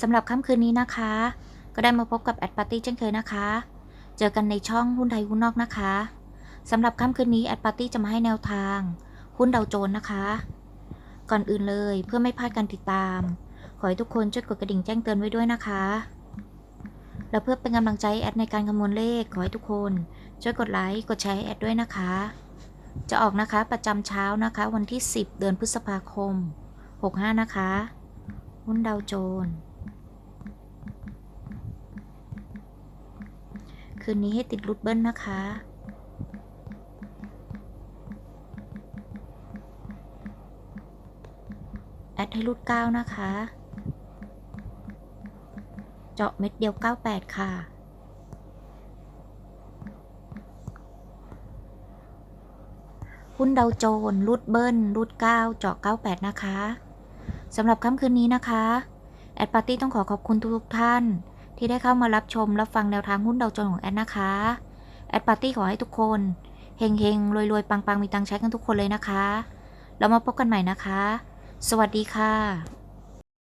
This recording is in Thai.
สำหรับค่ำคืนนี้นะคะ ก็ได้มาพบกับแอดปาร์ตี้เช่นเคยนะคะ เจอกันในช่องหุ้นไทยหุ้นนอกนะคะสำหรับค่ำคืนนี้แอดปาร์ตี้จะมาให้แนวทาง หุ้นดาวโจน์นะคะ ก่อนอื่นเลยเพื่อไม่พลาดการติดตาม ขอให้ทุกคนช่วยกดกระดิ่งแจ้งเตือนไว้ด้วยนะคะและเพื่อเป็นกำลังใจแอดในการคำนวณเลขขอให้ทุกคน ช่วยกดไลค์กดแชร์ให้แอดด้วยนะคะ จะออกนะคะประจำเช้านะคะ วันที่ 10 เดือนพฤษภาคม 65 นะคะ หุ้นดาวโจนส์ คืนนี้ให้ติดรูดเบิ้ลนะคะ แอดให้รูด9นะคะ เจาะเม็ดเดียว98ค่ะ หุ้นดาวโจนส์รูดเบิ้ลรูด9เจาะ98นะคะสำหรับค่ำคืนนี้นะคะ แอดปาร์ตี้ต้องขอขอบคุณทุกท่าน ที่ได้เข้ามารับชมรับฟังแนวทางหุ้นดาวโจนส์ของแอดนะคะ แอดปาร์ตี้ขอให้ทุกคนเฮงเฮงรวยรวยปังปังมีตังค์ใช้กันทุกคนเลยนะคะ เรามาพบกันใหม่นะคะ สวัสดีค่ะ